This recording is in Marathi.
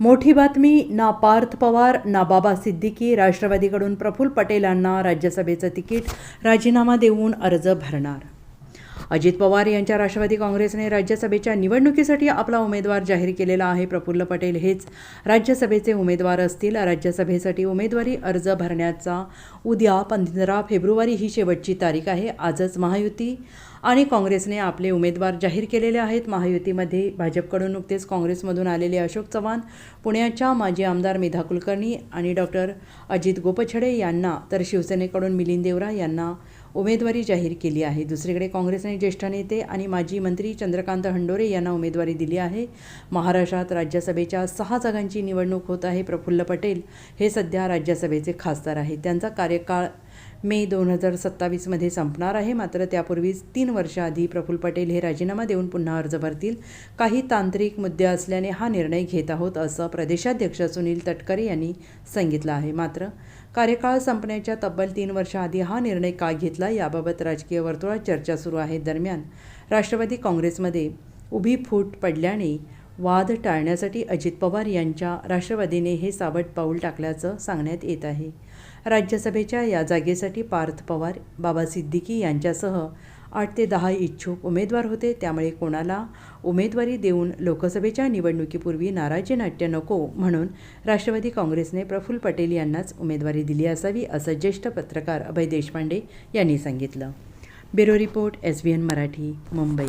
मोठी बातमी ना पार्थ पवार ना बाबा सिद्दीकी राष्ट्रवादीकडून प्रफुल्ल पटेलांना राज्यसभेचं तिकीट राजीनामा देऊन अर्ज भरणार. अजित पवार यांच्या राष्ट्रवादी काँग्रेसने राज्यसभेच्या निवडणुकीसाठी आपला उमेदवार जाहीर केलेला आहे. प्रफुल्ल पटेल हेच राज्यसभेचे उमेदवार असतील. राज्यसभेसाठी उमेदवारी अर्ज भरण्याचा उद्या पंधरा फेब्रुवारी ही शेवटची तारीख आहे. आजच महायुती आणि काँग्रेसने आपले उमेदवार जाहीर केलेले आहेत. महायुतीमध्ये भाजपकडून नुकतेच काँग्रेसमधून आलेले अशोक चव्हाण पुण्याच्या माजी आमदार मेधा कुलकर्णी आणि डॉक्टर अजित गोपछडे यांना तर शिवसेनेकडून मिलिंद देवरा यांना उमेदवारी जाहीर केली आहे. दुसरीकडे काँग्रेसने ज्येष्ठ नेते आणि माजी मंत्री चंद्रकांत हंडोरे यांना उमेदवारी दिली आहे. महाराष्ट्रात राज्यसभेच्या सहा जागांची निवडणूक होत आहे. प्रफुल्ल पटेल हे सध्या राज्यसभेचे खासदार आहेत. त्यांचा कार्यकाळ मे दोन हजार सत्तावीसमध्ये संपणार आहे. मात्र त्यापूर्वीच तीन वर्षाआधी प्रफुल्ल पटेल हे राजीनामा देऊन पुन्हा अर्ज भरतील. काही तांत्रिक मुद्दे असल्याने हा निर्णय घेत आहोत असं प्रदेशाध्यक्ष सुनील तटकरे यांनी सांगितलं आहे. मात्र कार्यकाळ संपण्याच्या तब्बल तीन वर्षाआधी हा निर्णय का घेतला याबाबत राजकीय वर्तुळात चर्चा सुरू आहे. दरम्यान राष्ट्रवादी काँग्रेसमध्ये उभी फूट पडल्याने वाद टाळण्यासाठी अजित पवार यांच्या राष्ट्रवादीने हे सावट पाऊल टाकल्याचं सांगण्यात येत आहे. राज्यसभेच्या या जागेसाठी पार्थ पवार बाबा सिद्दीकी यांच्यासह आठ ते दहा इच्छुक उमेदवार होते. त्यामुळे कोणाला उमेदवारी देऊन लोकसभेच्या निवडणुकीपूर्वी नाराजी नाट्य नको म्हणून राष्ट्रवादी काँग्रेसने प्रफुल्ल पटेल यांनाच उमेदवारी दिली असावी असं ज्येष्ठ पत्रकार अभय देशपांडे यांनी सांगितलं. Bureau report S B N Marathi Mumbai.